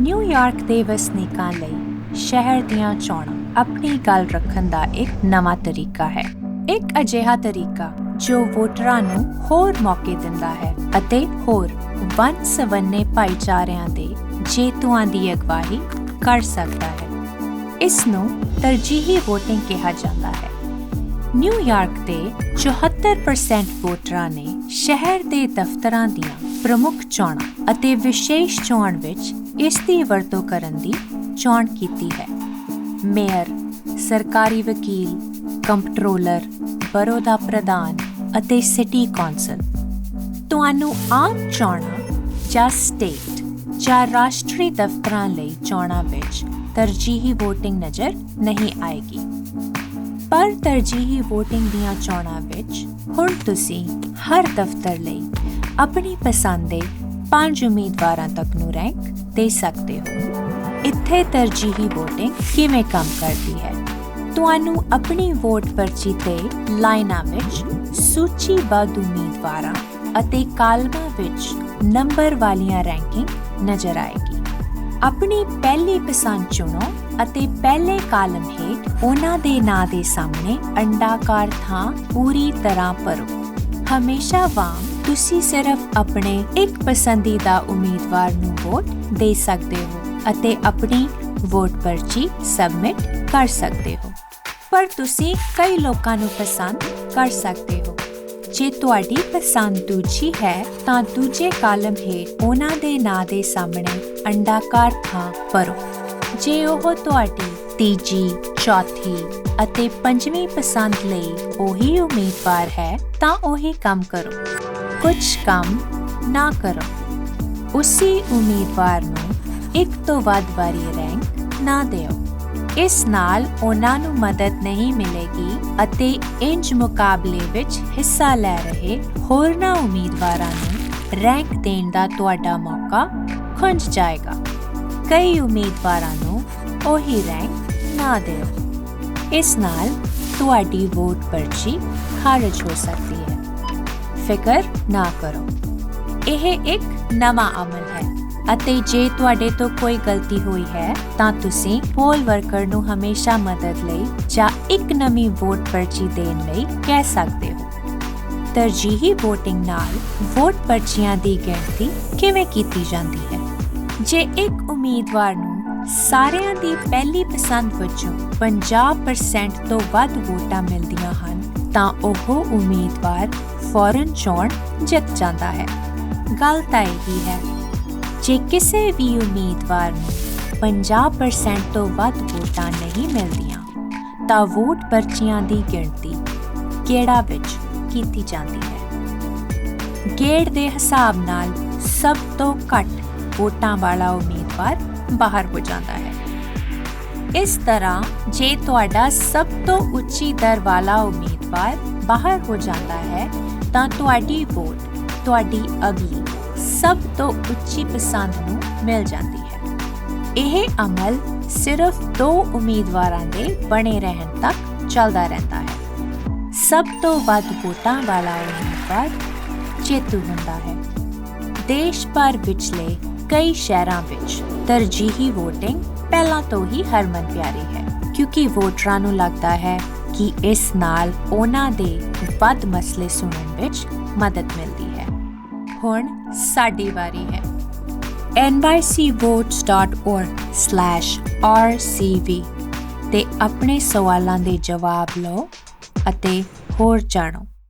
New York ਦੇ ਵਸਨੀਕਾਂ ਲਈ ਸ਼ਹਿਰ ਦੀਆਂ ਚੋਣਾਂ ਆਪਣੀ ਗੱਲ ਰੱਖਣ ਦਾ ਇੱਕ ਨਵਾਂ ਤਰੀਕਾ ਹੈ। ਇੱਕ ਅਜਿਹਾ ਤਰੀਕਾ ਜੋ ਵੋਟਰਾਂ ਨੂੰ ਹੋਰ ਮੌਕੇ ਦਿੰਦਾ ਹੈ ਅਤੇ ਹੋਰ ਵੰਨ ਭਾਈਚਾਰਿਆਂ ਦੇ ਜੇਤੂਆਂ ਦੀ ਅਗਵਾਈ ਕਰ ਸਕਦਾ ਹੈ। ਇਸ ਨੂੰ ਤਰਜੀਹੀ VOTING ਕਿਹਾ ਜਾਂਦਾ ਹੈ। ਨਿਊਯਾਰਕ ਦੇ 74% ਵੋਟਰਾਂ ਨੇ ਸ਼ਹਿਰ ਦੇ ਦਫ਼ਤਰਾਂ ਦੀਆਂ ਪ੍ਰਮੁੱਖ ਚੋਣਾਂ ਅਤੇ ਵਿਸ਼ੇਸ਼ ਚੋਣ ਵਿੱਚ ਇਸ ਦੀ ਵਰਤੋਂ ਕਰਨ ਦੀ ਚੋਣ ਕੀਤੀ ਹੈ। ਮੇਅਰ, ਸਰਕਾਰੀ ਵਕੀਲ, ਕੰਪਟਰੋਲਰ, ਬਰੋ ਦਾ ਪ੍ਰਧਾਨ ਅਤੇ ਸਿਟੀ ਕੌਂਸਲ। ਤੁਹਾਨੂੰ ਆਮ ਚੋਣਾਂ ਜਾਂ ਸਟੇਟ ਜਾਂ ਰਾਸ਼ਟਰੀ ਦਫ਼ਤਰਾਂ ਲਈ ਚੋਣਾਂ ਵਿੱਚ ਤਰਜੀਹੀ VOTING ਨਜ਼ਰ ਨਹੀਂ ਆਏਗੀ। ਪਰ ਤਰਜੀਹੀ VOTING ਦੀਆਂ ਚੋਣਾਂ ਵਿੱਚ ਹੁਣ ਤੁਸੀਂ ਹਰ ਦਫ਼ਤਰ ਲਈ ਆਪਣੀ ਪਸੰਦ ਦੇ ਪੰਜ ਉਮੀਦਵਾਰਾਂ ਤੱਕ ਨੂੰ ਰੈਂਕ ਦੇ ਸਕਦੇ ਹੋ। ਇੱਥੇ ਤਰਜੀਹੀ VOTING ਕਿਵੇਂ ਕੰਮ ਕਰਦੀ ਹੈ? ਤੁਹਾਨੂੰ ਆਪਣੀ ਵੋਟ ਪਰਚੀ ਤੇ ਲਾਈਨਾਂ ਵਿੱਚ ਸੂਚੀਬੱਧ ਉਮੀਦਵਾਰਾਂ ਅਤੇ ਕਾਲਮਾਂ ਵਿੱਚ ਨੰਬਰ ਵਾਲੀਆਂ ਰੈਂਕਿੰਗ ਨਜ਼ਰ ਆਏਗੀ। ਆਪਣੀ ਪਹਿਲੀ ਪਸੰਦ ਚੁਣੋ ਅਤੇ ਪਹਿਲੇ ਕਾਲਮ ਹੇਠ ਉਹਨਾਂ ਦੇ ਨਾਂ ਦੇ ਸਾਹਮਣੇ ਅੰਡਾਕਾਰ ਥਾਂ ਪੂਰੀ ਤਰ੍ਹਾਂ ਭਰੋ। ਹਮੇਸ਼ਾ ਵਾਂਗ ਤੁਸੀਂ ਸਿਰਫ ਆਪਣੇ ਇੱਕ ਪਸੰਦੀਦਾ ਉਮੀਦਵਾਰ ਨੂੰ ਵੋਟ ਦੇ ਸਕਦੇ ਹੋ ਅਤੇ ਆਪਣੀ ਵੋਟ ਪਰਚੀ ਸਬਮਿਟ ਕਰ ਸਕਦੇ ਹੋ। ਪਰ ਤੁਸੀਂ ਕਈ ਲੋਕਾਂ ਨੂੰ ਪਸੰਦ ਕਰ ਸਕਦੇ ਹੋ। ਜੇ ਤੁਹਾਡੀ ਪਸੰਦ ਦੂਜੀ ਹੈ, ਤਾਂ ਦੂਜੇ ਕਾਲਮ ਹੇਠ ਉਹਨਾਂ ਦੇ ਨਾਂ ਦੇ ਸਾਹਮਣੇ ਅੰਡਾਕਾਰ ਥਾਂ ਭਰੋ। ਜੇ ਉਹ ਤੁਹਾਡੀ ਤੀਜੀ, ਚੌਥੀ ਅਤੇ ਪੰਜਵੀਂ ਪਸੰਦ ਲਈ ਉਹੀ ਉਮੀਦਵਾਰ ਹੈ, ਤਾਂ ਉਹੀ ਕੰਮ ਕਰੋ। ਕੁਝ ਕੰਮ ਨਾ ਕਰੋ। ਉਸੇ ਉਮੀਦਵਾਰ ਨੂੰ ਇੱਕ ਤੋਂ ਵੱਧ ਵਾਰੀ ਰੈਂਕ ਨਾ ਦਿਓ। ਇਸ ਨਾਲ ਉਹਨਾਂ ਨੂੰ ਮਦਦ ਨਹੀਂ ਮਿਲੇਗੀ ਅਤੇ ਇੰਜ ਮੁਕਾਬਲੇ ਵਿੱਚ ਹਿੱਸਾ ਲੈ ਰਹੇ ਹੋਰਨਾਂ ਉਮੀਦਵਾਰਾਂ ਨੂੰ ਰੈਂਕ ਦੇਣ ਦਾ ਤੁਹਾਡਾ ਮੌਕਾ ਖੁੰਝ ਜਾਏਗਾ। ਕਈ ਉਮੀਦਵਾਰਾਂ ਨੂੰ ਉਹੀ ਰੈਂਕ ਨਾ ਦਿਓ। ਇਸ ਨਾਲ ਤੁਹਾਡੀ ਵੋਟ ਪਰਚੀ ਖਾਰਜ ਹੋ ਸਕਦੀ ਹੈ। ਫਿਕਰ ਨਾ ਕਰੋ। ਇਹ ਇੱਕ ਨਵਾਂ ਅਮਲ ਹੈ ਅਤੇ ਜੇ ਤੁਹਾਡੇ ਤੋਂ ਕੋਈ ਗਲਤੀ ਹੋਈ ਹੈ, ਤਾਂ ਤੁਸੀਂ ਪੋਲ ਵਰਕਰ ਨੂੰ ਹਮੇਸ਼ਾ ਮਦਦ ਲਈ ਜਾਂ ਇੱਕ ਨਵੀਂ ਵੋਟ ਪਰਚੀ ਦੇਣ ਲਈ ਕਹਿ ਸਕਦੇ ਹੋ। ਤਰਜੀਹੀ VOTING ਨਾਲ ਵੋਟ ਪਰਚੀਆਂ ਦੀ ਗਿਣਤੀ ਕਿਵੇਂ ਕੀਤੀ ਜਾਂਦੀ ਹੈ? ਜੇ ਇੱਕ ਉਮੀਦਵਾਰ ਨੂੰ ਸਾਰਿਆਂ ਦੀ ਪਹਿਲੀ ਪਸੰਦ ਵਜੋਂ 50% ਤੋਂ ਵੱਧ ਵੋਟਾਂ ਮਿਲਦੀਆਂ ਹਨ ਤਾਂ ਉਹ ਉਮੀਦਵਾਰ ਫੌਰਨ ਚੋਣ ਜਿੱਤ ਜਾਂਦਾ ਹੈ। ਗੱਲ ਤਾਂ ਇਹੀ ਹੈ ਜੇ ਕਿਸੇ ਵੀ ਉਮੀਦਵਾਰ ਨੂੰ 50% ਤੋਂ ਵੱਧ ਵੋਟਾਂ ਨਹੀਂ ਮਿਲਦੀਆਂ, ਤਾਂ ਵੋਟ ਪਰਚੀਆਂ ਦੀ ਗਿਣਤੀ ਗੇੜਾ ਵਿੱਚ ਕੀਤੀ ਜਾਂਦੀ ਹੈ? ਗੇੜ ਦੇ ਹਿਸਾਬ ਨਾਲ ਸਭ ਤੋਂ ਘੱਟ ਵੋਟਾਂ ਵਾਲਾ ਉਮੀਦਵਾਰ ਬਾਹਰ ਹੋ ਜਾਂਦਾ ਹੈ। ਇਸ ਤਰ੍ਹਾਂ ਜੇ ਤੁਹਾਡਾ ਸਭ ਤੋਂ ਉੱਚੀ ਦਰ ਵਾਲਾ ਉਮੀਦਵਾਰ ਬਾਹਰ ਹੋ ਜਾਂਦਾ ਹੈ, ਤਾਂ ਤੁਹਾਡੀ ਵੋਟ, ਤੁਹਾਡੀ ਅਗਲੀ ਸਭ ਤੋਂ ਉੱਚੀ ਪਸੰਦ ਨੂੰ ਮਿਲ ਜਾਂਦੀ ਹੈ। ਇਹ ਅਮਲ ਸਿਰਫ ਦੋ ਉਮੀਦਵਾਰਾਂ ਦੇ ਬਣੇ ਰਹਿਣ ਤੱਕ ਚੱਲਦਾ ਰਹਿੰਦਾ ਹੈ। ਸਭ ਤੋਂ ਵੱਧ ਵੋਟਾਂ ਵਾਲਾ ਉਮੀਦਵਾਰ ਜੇਤੂ ਹੁੰਦਾ ਹੈ। ਦੇਸ਼ ਭਰ ਵਿਚਲੇ ਕਈ ਸ਼ਹਿਰਾਂ ਵਿੱਚ ਤਰਜੀਹੀ VOTING ਪਹਿਲਾਂ ਤੋਂ ਹੀ ਹਰਮਨ ਪਿਆਰੀ ਹੈ, ਕਿਉਂਕਿ ਵੋਟਰਾਂ ਨੂੰ ਲੱਗਦਾ ਹੈ ਕਿ ਇਸ ਨਾਲ ਉਹਨਾਂ ਦੇ ਵੱਧ ਮਸਲੇ ਸੁਣਨ ਵਿੱਚ ਮਦਦ ਮਿਲਦੀ ਹੈ। ਹੁਣ ਸਾਡੀ ਵਾਰੀ ਹੈ। Nycvotes.org/rcv ਤੇ ਆਪਣੇ ਸਵਾਲਾਂ ਦੇ ਜਵਾਬ ਲਓ ਅਤੇ ਹੋਰ ਜਾਣੋ।